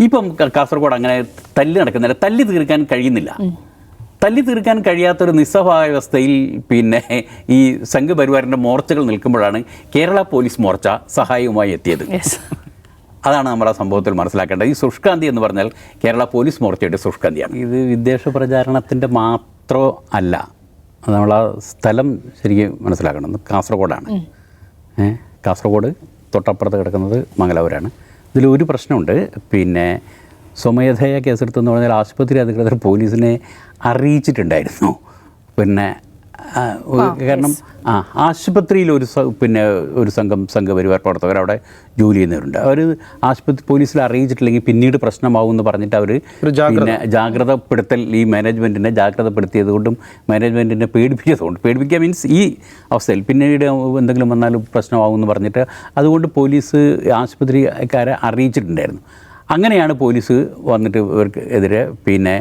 ഇപ്പം കാസർഗോഡ് അങ്ങനെ തല്ലി നടക്കുന്നില്ല. തല്ലി തീർക്കാൻ കഴിയുന്നില്ല. തല്ലി തീർക്കാൻ കഴിയാത്തൊരു നിസ്സഹായാവസ്ഥയിൽ പിന്നെ ഈ സംഘപരിവാറിന്റെ മോർച്ചകൾ നിൽക്കുമ്പോഴാണ് കേരള പോലീസ് മോർച്ച സഹായവുമായി എത്തിയത്. അതാണ് നമ്മൾ ആ സംഭവത്തിൽ മനസ്സിലാക്കേണ്ടത്. ഈ സുഷ്കാന്തി എന്ന് പറഞ്ഞാൽ കേരള പോലീസ് മോർച്ചയുടെ സുഷ്കാന്തിയാണ്. ഇത് വിദേശ പ്രചാരണത്തിന്റെ മാത്രം അല്ല. നമ്മൾ ആ സ്ഥലം ശരിക്കും മനസ്സിലാക്കണം. കാസർഗോഡാണ്. കാസർഗോഡ് തൊട്ടപ്പുറത്ത് കിടക്കുന്നത് മംഗലാപുരമാണ്. ഇതിൽ ഒരു പ്രശ്നമുണ്ട്. പിന്നെ സ്വമേധയ കേസെടുത്തെന്ന് പറഞ്ഞാൽ ആശുപത്രി അധികൃതർ പോലീസിനെ അറിയിച്ചിട്ടുണ്ടായിരുന്നു. പിന്നെ കാരണം ആ ആശുപത്രിയിൽ ഒരു പിന്നെ ഒരു സംഘം സംഘപരിവാർ പ്രവർത്തകർ അവിടെ ജോലി ചെയ്യുന്നവരുണ്ട്. അവർ ആശുപത്രി പോലീസിൽ അറിയിച്ചിട്ടില്ലെങ്കിൽ പിന്നീട് പ്രശ്നമാവും എന്ന് പറഞ്ഞിട്ട് അവർ പിന്നെ ജാഗ്രതപ്പെടുത്തൽ ഈ മാനേജ്മെന്റിനെ ജാഗ്രതപ്പെടുത്തിയത് കൊണ്ടും മാനേജ്മെന്റിനെ പേടിപ്പിച്ചതുകൊണ്ട് പേടിപ്പിക്കുക മീൻസ് ഈ അവസ്ഥയിൽ പിന്നീട് എന്തെങ്കിലും വന്നാലും പ്രശ്നമാവും എന്ന് പറഞ്ഞിട്ട് അതുകൊണ്ട് പോലീസ് ആശുപത്രിക്കാരെ അറിയിച്ചിട്ടുണ്ടായിരുന്നു. അങ്ങനെയാണ് പോലീസ് വന്നിട്ട് ഇവർക്ക് എതിരെ പിന്നെ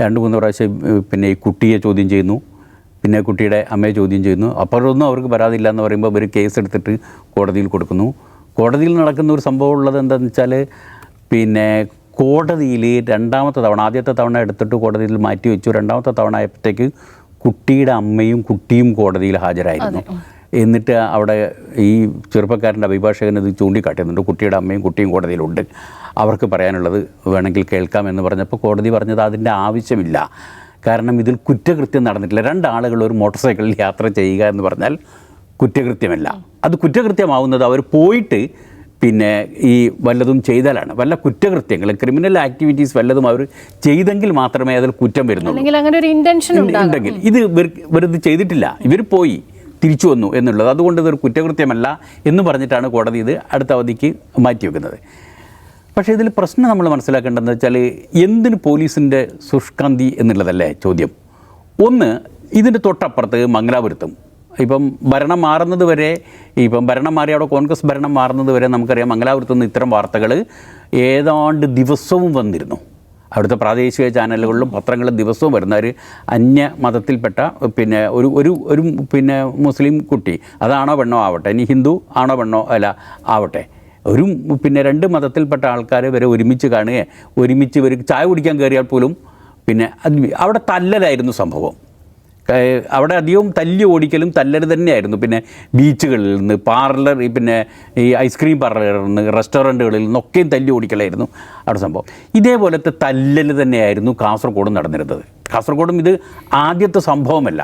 രണ്ട് മൂന്ന് പ്രാവശ്യം പിന്നെ ഈ കുട്ടിയെ ചോദ്യം ചെയ്യുന്നു. പിന്നെ കുട്ടിയുടെ അമ്മയെ ചോദ്യം ചെയ്യുന്നു. അപ്പോഴൊന്നും അവർക്ക് പരാതിയില്ല എന്ന് പറയുമ്പോൾ അവർ കേസ് എടുത്തിട്ട് കോടതിയിൽ കൊടുക്കുന്നു. കോടതിയിൽ നടക്കുന്ന ഒരു സംഭവം ഉള്ളത് എന്താണെന്ന് വെച്ചാൽ പിന്നെ കോടതിയിൽ രണ്ടാമത്തെ തവണ ആദ്യത്തെ തവണ എടുത്തിട്ട് കോടതിയിൽ മാറ്റി വെച്ചു. രണ്ടാമത്തെ തവണ ആയപ്പോഴത്തേക്ക് കുട്ടിയുടെ അമ്മയും കുട്ടിയും കോടതിയിൽ ഹാജരായിരുന്നു. എന്നിട്ട് അവിടെ ഈ ചെറുപ്പക്കാരന്റെ അഭിഭാഷകൻ ഇത് ചൂണ്ടിക്കാട്ടുന്നുണ്ട് കുട്ടിയുടെ അമ്മയും കുട്ടിയും കോടതിയിലുണ്ട്. അവർക്ക് പറയാനുള്ളത് വേണമെങ്കിൽ കേൾക്കാം എന്ന് പറഞ്ഞപ്പോൾ കോടതി പറഞ്ഞത് അതിന്റെ ആവശ്യമില്ല. കാരണം ഇതിൽ കുറ്റകൃത്യം നടന്നിട്ടില്ല. രണ്ടാളുകൾ ഒരു മോട്ടോർ സൈക്കിളിൽ യാത്ര ചെയ്യുക എന്ന് പറഞ്ഞാൽ കുറ്റകൃത്യമല്ല. അത് കുറ്റകൃത്യമാവുന്നത് അവർ പോയിട്ട് പിന്നെ ഈ വല്ലതും ചെയ്താലാണ്. വല്ല കുറ്റകൃത്യങ്ങൾ ക്രിമിനൽ ആക്ടിവിറ്റീസ് വല്ലതും അവർ ചെയ്തെങ്കിൽ മാത്രമേ അതിൽ കുറ്റം വരുന്നുള്ളൂ. അങ്ങനെ ഒരു ഉണ്ടാകും. ഉണ്ടെങ്കിൽ. ഇത് വെറുതെ ഇവരിത് ചെയ്തിട്ടില്ല. ഇവർ പോയി തിരിച്ചു വന്നു എന്നുള്ളത്. അതുകൊണ്ട് ഇതൊരു കുറ്റകൃത്യമല്ല എന്ന് പറഞ്ഞിട്ടാണ് കോടതി ഇത് അടുത്ത അവധിക്ക് മാറ്റിവെക്കുന്നത്. പക്ഷേ ഇതിൽ പ്രശ്നം നമ്മൾ മനസ്സിലാക്കേണ്ടതെന്ന് വെച്ചാൽ എന്തിന് പോലീസിന്റെ സുഷ്കാന്തി എന്നുള്ളതല്ലേ ചോദ്യം. ഒന്ന് ഇതിന്റെ തൊട്ടപ്പുറത്ത് മംഗലാപുരത്തും. ഇപ്പം ഭരണം മാറുന്നത് വരെ ഇപ്പം ഭരണം മാറി അവിടെ കോൺഗ്രസ് ഭരണം മാറുന്നത് വരെ നമുക്കറിയാം മംഗലാപുരത്ത് നിന്ന് ഇത്തരം വാർത്തകൾ ഏതാണ്ട് ദിവസവും വന്നിരുന്നു. അവിടുത്തെ പ്രാദേശിക ചാനലുകളിലും പത്രങ്ങളിലും ദിവസവും വരുന്ന ഒരു അന്യ മതത്തിൽപ്പെട്ട പിന്നെ ഒരു ഒരു ഒരു പിന്നെ മുസ്ലിം കുട്ടി. അതാണോ പെണ്ണോ ആവട്ടെ. ഇനി ഹിന്ദു ആണോ പെണ്ണോ അല്ല ആവട്ടെ. ഒരു പിന്നെ രണ്ട് മതത്തിൽപ്പെട്ട ആൾക്കാർ വരെ ഒരുമിച്ച് കാണുകയും ഒരുമിച്ച് ഇവർ ചായ കുടിക്കാൻ കയറിയാൽ പോലും പിന്നെ അവിടെ തല്ലലായിരുന്നു സംഭവം. അവിടെ അധികവും തല്ലി ഓടിക്കലും തല്ലൽ തന്നെയായിരുന്നു. പിന്നെ ബീച്ചുകളിൽ നിന്ന് പാർലർ പിന്നെ ഈ ഐസ്ക്രീം പാർലറിൽ നിന്ന് റെസ്റ്റോറന്റുകളിൽ നിന്നൊക്കെയും തല്ലി ഓടിക്കലായിരുന്നു അവിടെ സംഭവം. ഇതേപോലത്തെ തല്ലൽ തന്നെയായിരുന്നു കാസർഗോഡ് നടന്നിരുന്നത്. കാസർഗോഡും ഇത് ആദ്യത്തെ സംഭവമല്ല.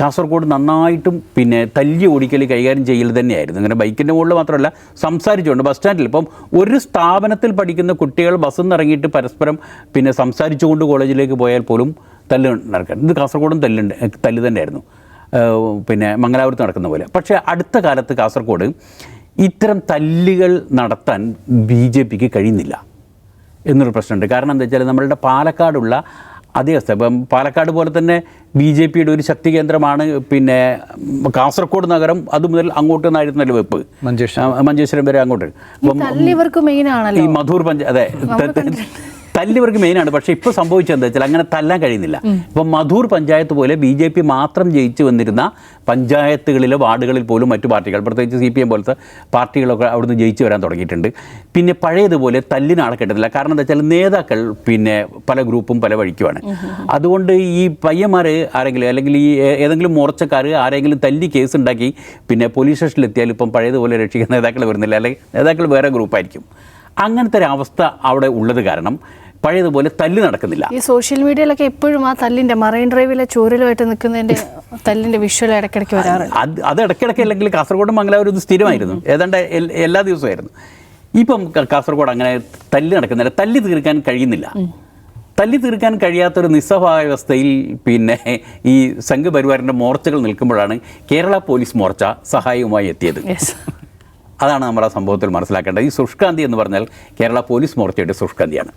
കാസർഗോഡ് നന്നായിട്ടും പിന്നെ തല്ലി ഓടിക്കൽ കൈകാര്യം ചെയ്യൽ തന്നെയായിരുന്നു. അങ്ങനെ ബൈക്കിന്റെ മുകളിൽ മാത്രമല്ല സംസാരിച്ചുകൊണ്ട് ബസ് സ്റ്റാൻഡിൽ ഇപ്പം ഒരു സ്ഥാപനത്തിൽ പഠിക്കുന്ന കുട്ടികൾ ബസ്സിൽ നിന്ന് ഇറങ്ങിയിട്ട് പരസ്പരം പിന്നെ സംസാരിച്ചുകൊണ്ട് കോളേജിലേക്ക് പോയാൽ പോലും തല്ല് നടക്കാൻ. ഇത് കാസർഗോഡും തല്ലുണ്ട് തല്ല് തന്നെയായിരുന്നു. ആയിരുന്നു പിന്നെ മംഗലാപുരത്ത് നടക്കുന്ന പോലെ. പക്ഷേ അടുത്ത കാലത്ത് കാസർഗോഡ് ഇത്തരം തല്ലുകൾ നടത്താൻ ബി ജെ പിക്ക് കഴിയുന്നില്ല എന്നൊരു പ്രശ്നമുണ്ട്. കാരണം എന്താ വെച്ചാൽ നമ്മളുടെ പാലക്കാടുള്ള അതേ അവസ്ഥ ഇപ്പം പാലക്കാട് പോലെ തന്നെ ബി ജെ പിയുടെ ഒരു ശക്തി കേന്ദ്രമാണ് പിന്നെ കാസർഗോഡ് നഗരം അത് മുതൽ അങ്ങോട്ട് നിന്നായിരുന്നല്ലോ വെപ്പ്. മഞ്ചേശ്വരം. വരെ അങ്ങോട്ട്. ഈ മധൂർ പഞ്ചായത്ത് അതെ. തല്ലിവർക്ക് മെയിനാണ് പക്ഷേ ഇപ്പോൾ സംഭവിച്ചത് എന്താ വെച്ചാൽ അങ്ങനെ തല്ലാൻ കഴിയുന്നില്ല. ഇപ്പം മധൂർ പഞ്ചായത്ത് പോലെ ബി ജെ പി മാത്രം ജയിച്ചു വന്നിരുന്ന പഞ്ചായത്തുകളിലെ വാർഡുകളിൽ പോലും മറ്റു പാർട്ടികൾ പ്രത്യേകിച്ച് സി പി എം പോലത്തെ പാർട്ടികളൊക്കെ അവിടുന്ന് ജയിച്ചു വരാൻ തുടങ്ങിയിട്ടുണ്ട്. പിന്നെ പഴയതുപോലെ തല്ലിന് ആളെ കിട്ടുന്നില്ല കാരണം എന്താ വെച്ചാൽ നേതാക്കൾ പിന്നെ പല ഗ്രൂപ്പും പല വഴിക്കുമാണ്. അതുകൊണ്ട് ഈ പയ്യന്മാർ ആരെങ്കിലും അല്ലെങ്കിൽ ഈ ഏതെങ്കിലും മോർച്ചക്കാർ ആരെങ്കിലും തല്ലി കേസ് ഉണ്ടാക്കി പിന്നെ പോലീസ് സ്റ്റേഷനിൽ എത്തിയാൽ ഇപ്പം പഴയതുപോലെ രക്ഷിക്കുന്ന നേതാക്കൾ വരുന്നില്ല. അല്ലെങ്കിൽ നേതാക്കൾ വേറെ ഗ്രൂപ്പായിരിക്കും. അങ്ങനത്തെ ഒരു അവസ്ഥ അവിടെ ഉള്ളത് കാരണം പഴയതുപോലെ തല്ല് നടക്കുന്നില്ല. ഈ സോഷ്യൽ മീഡിയയിലൊക്കെ എപ്പോഴും ആ തല്ലിന്റെ മറൈൻ ഡ്രൈവിലെ ചോരലുമായിട്ട് നിൽക്കുന്നതിന്റെ തല്ലിന്റെ വിഷ്വൽ ഇടയ്ക്കിടയ്ക്ക് വരാറുണ്ട്. അത് അത് ഇടയ്ക്കിടയ്ക്ക് അല്ലെങ്കിൽ കാസർഗോഡ് മംഗലാപുരം ഇത് സ്ഥിരമായിരുന്നു. ഏതാണ്ട് എല്ലാ ദിവസമായിരുന്നു. ഇപ്പം കാസർഗോഡ് അങ്ങനെ തല്ല് നടക്കുന്നില്ല. തല്ലി തീർക്കാൻ കഴിയുന്നില്ല. തല്ലി തീർക്കാൻ കഴിയാത്തൊരു നിസ്സഹായാവസ്ഥയിൽ പിന്നെ ഈ സംഘപരിവാറിന്റെ മോർച്ചകൾ നിൽക്കുമ്പോഴാണ് കേരള പോലീസ് മോർച്ച സഹായവുമായി എത്തിയത്. അതാണ് നമ്മൾ ആ സംഭവത്തിൽ മനസ്സിലാക്കേണ്ടത്. ഈ സുഷ്കാന്തി എന്ന് പറഞ്ഞാൽ കേരള പോലീസ് മോർച്ചയുടെ സുഷ്കാന്തിയാണ്